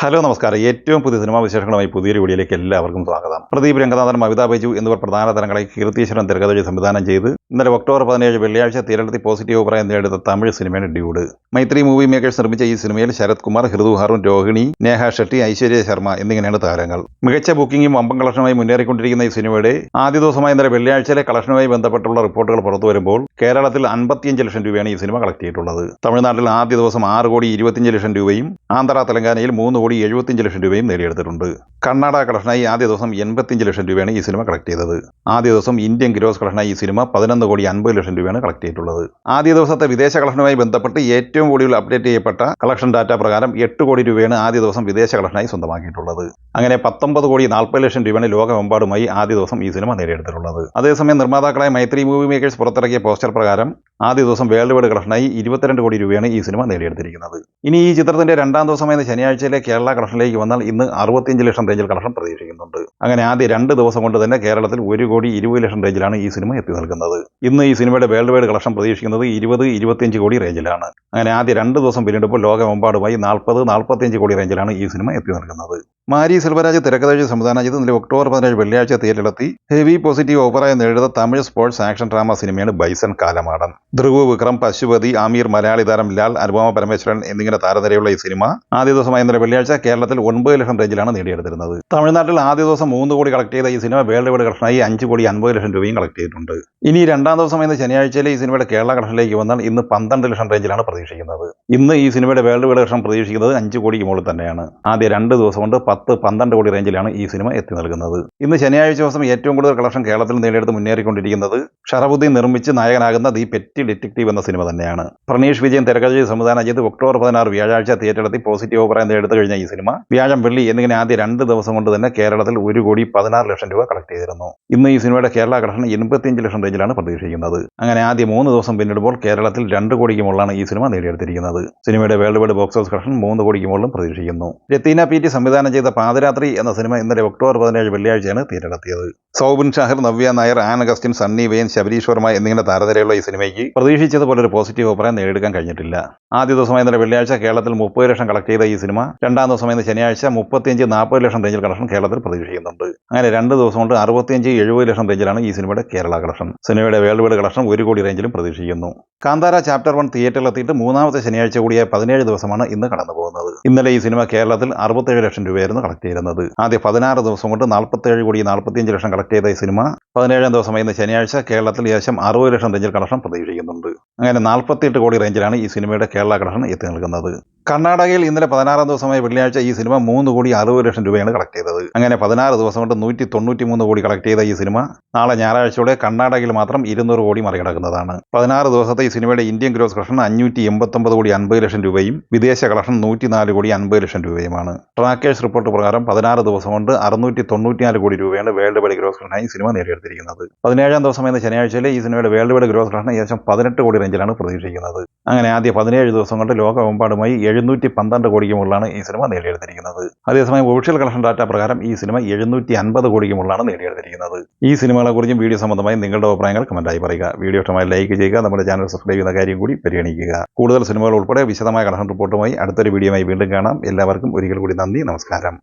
Hello നമസ്കാരം. ഏറ്റവും പുതിയ സിനിമാ വിശേഷങ്ങളുമായി പുതിയൊരു വീഡിയോയിലേക്ക് എല്ലാവർക്കും സ്വാഗതം. പ്രദീപ് രംഗനാഥൻ അമിതാ ബൈജു എന്നിവർ പ്രധാന തലങ്ങളെ കീർത്തീശ്വരൻ തിരക്കഥഴി സംവിധാനം ചെയ്ത് ഇന്നലെ ഒക്ടോബർ പതിനേഴ് വെള്ളിയാഴ്ച തീരത്തിൽ പോസിറ്റീവ് അഭിപ്രായം നേടിയ തമിഴ് സിനിമയുടെ ഡ്യൂഡ്. മൈത്രി മൂവി മേക്കേഴ്സ് നിർമ്മിച്ച ഈ സിനിമയിൽ ശരത് കുമാർ ഹൃദു ഹറുൺ രോഹിണി നേഹ ഷെട്ടി ഐശ്വര്യ ശർമ്മ എന്നിങ്ങനെയാണ് താരങ്ങൾ. മികച്ച ബുക്കിംഗും വമ്പം കളക്ഷനുമായി മുന്നേറിക്കൊണ്ടിരിക്കുന്ന ഈ സിനിമയുടെ ആദ്യ ദിവസമായ ഇന്നലെ വെള്ളിയാഴ്ചയിലെ കളക്ഷനുമായി ബന്ധപ്പെട്ടുള്ള റിപ്പോർട്ടുകൾ പുറത്തു വരുമ്പോൾ കേരളത്തിൽ അൻപത്തിയഞ്ച് ലക്ഷം രൂപയാണ് ഈ സിനിമ കളക്ട് ചെയ്തിട്ടുള്ളത്. തമിഴ്നാട്ടിൽ ആദ്യ ദിവസം ആറ് കോടി ഇരുപത്തിയഞ്ച് ലക്ഷം രൂപയും ആന്ധ്ര തെലങ്കാനയിൽ മൂന്ന് കോടി എഴുപത്തിയഞ്ച് ലക്ഷം രൂപയും നേടിയെടുത്തിട്ടുണ്ട്. കർണാടക കളക്ഷനായി ആദ്യ ദിവസം എൺപത്തിയഞ്ച് ലക്ഷം രൂപയാണ് ഈ സിനിമ കളക്ട് ചെയ്തത്. ആദ്യ ദിവസം ഇന്ത്യൻ ഗ്രോസ് കളക്ഷനായി ഈ സിനിമ പതിനൊന്ന് കോടി അൻപത് ലക്ഷം രൂപയാണ് കളക്ട് ചെയ്തിട്ടുള്ളത്. ആദ്യ ദിവസത്തെ വിദേശ കളക്ഷനുമായി ബന്ധപ്പെട്ട് ഏറ്റവും കൂടുതൽ അപ്ഡേറ്റ് ചെയ്യപ്പെട്ട കളക്ഷൻ ഡാറ്റ പ്രകാരം എട്ട് കോടി രൂപയാണ് ആദ്യ ദിവസം വിദേശ കളക്ഷനായി സ്വന്തമാക്കിയിട്ടുള്ളത്. അങ്ങനെ പത്തൊമ്പത് കോടി നാൽപ്പത് ലക്ഷം രൂപയാണ് ലോകമെമ്പാടുമായി ആദ്യ ദിവസം ഈ സിനിമ നേടിയെടുത്തിട്ടുള്ളത്. അതേസമയം നിർമ്മാതാക്കളായ മൈത്രി മൂവി മേക്കേഴ്സ് പുറത്തിറക്കിയ പോസ്റ്റർ പ്രകാരം ആദ്യ ദിവസം വേൾഡ് വൈഡ് കളക്ഷനായി ഇരുപത്തിരണ്ട് കോടി രൂപയാണ് ഈ സിനിമ നേടിയെടുത്തിരിക്കുന്നത്. ഇനി ഈ ചിത്രത്തിന്റെ രണ്ടാം ദിവസമായ ശനിയാഴ്ചയിലെ കേരള കളക്ഷനിലേക്ക് വന്നാൽ ഇന്ന് അറുപത്തിയഞ്ച് ലക്ഷം റേഞ്ചിൽ കളക്ഷൻ പ്രതീക്ഷിക്കുന്നുണ്ട്. അങ്ങനെ ആദ്യ രണ്ട് ദിവസം കൊണ്ട് തന്നെ കേരളത്തിൽ ഒരു കോടി ഇരുപത് ലക്ഷം റേഞ്ചിലാണ് ഈ സിനിമ എത്തി നിൽക്കുന്നത്. ഇന്ന് ഈ സിനിമയുടെ വേൾഡ് വൈഡ് കളക്ഷൻ പ്രതീക്ഷിക്കുന്നത് ഇരുപത് ഇരുപത്തിയഞ്ച് കോടി റേഞ്ചിലാണ് അങ്ങനെ ആദ്യ രണ്ട് ദിവസം പിന്നിടുമ്പോൾ ലോകമെമ്പാടുമായി നാൽപ്പത് നാൽപ്പത്തിയഞ്ച് കോടി റേഞ്ചിലാണ് ഈ സിനിമ എത്തി നിൽക്കുന്നത്. മാരി സെൽവരാജ് തിരക്കഥഴി സംവിധാനം ചെയ്ത് ഇന്നലെ ഒക്ടോബർ പതിനേഴ് വെള്ളിയാഴ്ച തിയേറ്ററിലെത്തി. ഹെവി പോസിറ്റീവ് ഓഫറായി നേടുന്ന തമിഴ് സ്പോർട്സ് ആക്ഷൻ ഡ്രാമ സിനിമയാണ് ബൈസൺ കാലമാടൻ ധ്രുവ് വിക്രം പശുപതി ആമീർ മലയാളി താരം ലാൽ അനുപമ പരമേശ്വരൻ എന്നിങ്ങനെ താരനിരയുള്ള ഈ സിനിമ ആദ്യ ദിവസമായ ഇന്നലെ വെള്ളിയാഴ്ച കേരളത്തിൽ ഒൻപത് ലക്ഷം റേഞ്ചിലാണ് നേടിയെടുത്തിരുന്നത്. തമിഴ്നാട്ടിൽ ആദ്യ ദിവസം മൂന്ന് കോടി കളക്ട് ചെയ്ത ഈ സിനിമ വേൾഡ് വൈഡ് കളക്ഷനായി അഞ്ച് കോടി അൻപത് ലക്ഷം രൂപയും കളക്ട് ചെയ്തിട്ടുണ്ട്. ഇനി രണ്ടാം ദിവസം ഇന്ന് ശനിയാഴ്ചയിലെ ഈ സിനിമയുടെ കേരള കളക്ഷനിലേക്ക് വന്നാൽ ഇന്ന് പന്ത്രണ്ട് ലക്ഷം റേഞ്ചിലാണ് പ്രതീക്ഷിക്കുന്നത്. ഇന്ന് ഈ സിനിമയുടെ വേൾഡ് വൈഡ് കളക്ഷൻ പ്രതീക്ഷിക്കുന്നത് അഞ്ച് കോടിക്ക് മുകളിൽ തന്നെയാണ്. ആദ്യ രണ്ട് ദിവസം കൊണ്ട് പത്ത് പന്ത്രണ്ട് കോടി റേഞ്ചിലാണ് ഈ സിനിമ എത്തി നൽകുന്നത്. ഇന്ന് ശനിയാഴ്ച ദിവസം ഏറ്റവും കൂടുതൽ കളക്ഷൻ കേരളത്തിൽ നേടിയെടുത്ത് മുന്നേറിക്കൊണ്ടിരിക്കുന്നത് ഷറഫുദ്ദീൻ നിർമ്മിച്ച് നായകനാകുന്ന ദി പെറ്റി ഡിറ്റക്റ്റീവ് എന്ന സിനിമ തന്നെയാണ്. പ്രണീഷ് വിജയൻ തിരക്കഥ സംവിധാനം ചെയ്ത് ഒക്ടോബർ പതിനാറ് വ്യാഴാഴ്ച തിയേറ്ററിലെത്തി പോസിറ്റീവ് അഭിപ്രായം നേടിയെടുത്ത് കഴിഞ്ഞ ഈ സിനിമ. വ്യാഴം വെള്ളി എന്നിങ്ങനെ ആദ്യ രണ്ട് ദിവസം കൊണ്ട് തന്നെ കേരളത്തിൽ ഒരു കോടി പതിനാറ് ലക്ഷം രൂപ കളക്ട് ചെയ്തിരുന്നു. ഇന്ന് ഈ സിനിമയുടെ കേരള കളക്ഷൻ എൺപത്തിയഞ്ച് ലക്ഷം റേഞ്ചിലാണ് പ്രതീക്ഷിക്കുന്നത്. അങ്ങനെ ആദ്യ മൂന്ന് ദിവസം പിന്നിടുമ്പോൾ കേരളത്തിൽ രണ്ട് കോടിക്ക് മുകളിലാണ് ഈ സിനിമ നേടിയെടുത്തിരിക്കുന്നത്. സിനിമയുടെ world wide box office collection മൂന്ന് കോടിക്ക് മുകളിലും പ്രതീക്ഷിക്കുന്നു. രത്തീന പി ടി സംവിധാനം ചെയ്ത പാതിരാത്രി എന്ന സിനിമ ഇന്നലെ ഒക്ടോബർ പതിനേഴ് വെള്ളിയാഴ്ചയാണ് തിയേറ്ററിലെത്തിയത്. സൗബിൻ ഷാഹിർ നവ്യ നായർ ആൻ അഗസ്റ്റിൻ സണ്ണി വെയിൻ ശബരീഷ് വർമ്മ എന്നിങ്ങനെ താരനിരയുള്ള ഈ സിനിമയ്ക്ക് പ്രതീക്ഷിച്ചതുപോലെ ഒരു പോസിറ്റീവ് അഭിപ്രായം നേടിയെടുക്കാൻ കഴിഞ്ഞിട്ടില്ല. ആദ്യ ദിവസമായ ഇന്നലെ വെള്ളിയാഴ്ച കേരളത്തിൽ മുപ്പത് ലക്ഷം കളക്ട് ചെയ്ത ഈ സിനിമ രണ്ടാം ദിവസം ഇന്ന് ശനിയാഴ്ച മുപ്പത്തിയഞ്ച് നാൽപ്പത് ലക്ഷം റേഞ്ചിൽ കളക്ഷൻ കേരളത്തിൽ പ്രതീക്ഷിക്കുന്നുണ്ട്. അങ്ങനെ രണ്ട് ദിവസം കൊണ്ട് അറുപത്തിയഞ്ച് എഴുപത് ലക്ഷം റേഞ്ചിലാണ് ഈ സിനിമയുടെ കേരള കളക്ഷൻ സിനിമയുടെ വേൾഡ് വൈഡ് കളക്ഷൻ ഒരു കോടി റേഞ്ചിലും പ്രതീക്ഷിക്കുന്നു. കാന്താര ചാപ്റ്റർ വൺ തിയേറ്ററിൽ എത്തിയിട്ട് മൂന്നാമത്തെ ശനിയാഴ്ച കൂടിയ പതിനേഴ് ദിവസമാണ് ഇന്ന് കടന്നു പോകുന്നത്. ഇന്നലെ ഈ സിനിമ കേരളത്തിൽ അറുപത്തേഴ് ലക്ഷം രൂപയായിരുന്നു കളക്ട് ചെയ്യുന്നത് ആദ്യ പതിനാറ് ദിവസം കൊണ്ട് നാൽപ്പത്തേഴ് കോടി നാൽപ്പത്തിയഞ്ച് ലക്ഷം കളക്ട് ചെയ്ത ഈ സിനിമ. പതിനേഴാം ദിവസമായി ഇന്ന് ശനിയാഴ്ച കേരളത്തിൽ ഏകദേശം അറുപത് ലക്ഷം റേഞ്ചിൽ കളക്ഷൻ പ്രതീക്ഷിക്കുന്നുണ്ട്. അങ്ങനെ നാൽപ്പത്തിയെട്ട് കോടി റേഞ്ചിലാണ് ഈ സിനിമയുടെ കേരള കളക്ഷൻ എത്തി നിൽക്കുന്നത്. കർണാടകയിൽ ഇന്നലെ പതിനാറാം ദിവസമായ വെള്ളിയാഴ്ച ഈ സിനിമ മൂന്ന് കോടി അറുപത് ലക്ഷം രൂപയാണ് കളക്ട് ചെയ്തത്. അങ്ങനെ പതിനാറ് ദിവസം കൊണ്ട് നൂറ്റി തൊണ്ണൂറ്റി മൂന്ന് കോടി കളക്ട് ചെയ്ത ഈ സിനിമ നാളെ ഞായറാഴ്ചയോടെ കർണാടകയിൽ മാത്രം ഇരുന്നൂറ് കോടി മറികടക്കുന്നതാണ്. പതിനാറ് ദിവസത്തെ ഈ സിനിമയുടെ ഇന്ത്യൻ ഗ്രോസ് കളക്ഷൻ അഞ്ഞൂറ്റി എൺപത്തൊമ്പത് കോടി അൻപത് ലക്ഷം രൂപയും വിദേശ കളക്ഷൻ നൂറ്റിനാല് കോടി അൻപത് ലക്ഷം രൂപയുമാണ്. ട്രാക്കേഴ്സ് റിപ്പോർട്ട് പ്രകാരം പതിനാറ് ദിവസം കൊണ്ട് അറുന്നൂറ്റി തൊണ്ണൂറ്റിനാല് കോടി രൂപയാണ് വേൾഡ് വൈഡ് ഗ്രോസ് കളക്ഷനായി സിനിമ നേടിയെടുത്തിരിക്കുന്നത്. പതിനേഴാം എന്ന ശനിയാഴ്ചയിൽ ഈ സിനിമയുടെ വേൾഡ് വൈഡ് ഗ്രോസ് കളക്ഷൻ ഏകദേശം പതിനെട്ട് കോടി റേഞ്ചിലാണ് പ്രതീക്ഷിക്കുന്നത്. അങ്ങനെ ആദ്യ പതിനേഴ് ദിവസം കൊണ്ട് ലോകമെമ്പാടുമായി എഴുന്നൂറ്റി പന്ത്രണ്ട് കോടിക്ക് മുകളിലാണ് ഈ സിനിമ നേടിയെടുത്തിരിക്കുന്നത്. അതേസമയം ഒഫീഷ്യൽ കളക്ഷൻ ഡാറ്റ പ്രകാരം ഈ സിനിമ എഴുന്നൂറ്റി അൻപത് കോടിക്ക് മുകളിലാണ് നേടിയെടുത്തിരിക്കുന്നത്. ഈ സിനിമകളെക്കുറിച്ചും വീഡിയോ സംബന്ധമായി നിങ്ങളുടെ അഭിപ്രായങ്ങൾ കമന്റായി പറയുക. വീഡിയോ ഇഷ്ടമായി ലൈക്ക് ചെയ്യുക. നമ്മുടെ ചാനൽ സബ്സ്ക്രൈബ് ചെയ്യുന്ന കാര്യം കൂടി പരിഗണിക്കുക. കൂടുതൽ സിനിമകൾ ഉൾപ്പെടെ വിശദമായ കളക്ഷൻ റിപ്പോർട്ടുമായി അടുത്തൊരു വീഡിയോയുമായി വീണ്ടും കാണാം. എല്ലാവർക്കും ഒരിക്കൽ കൂടി നന്ദി. നമസ്കാരം.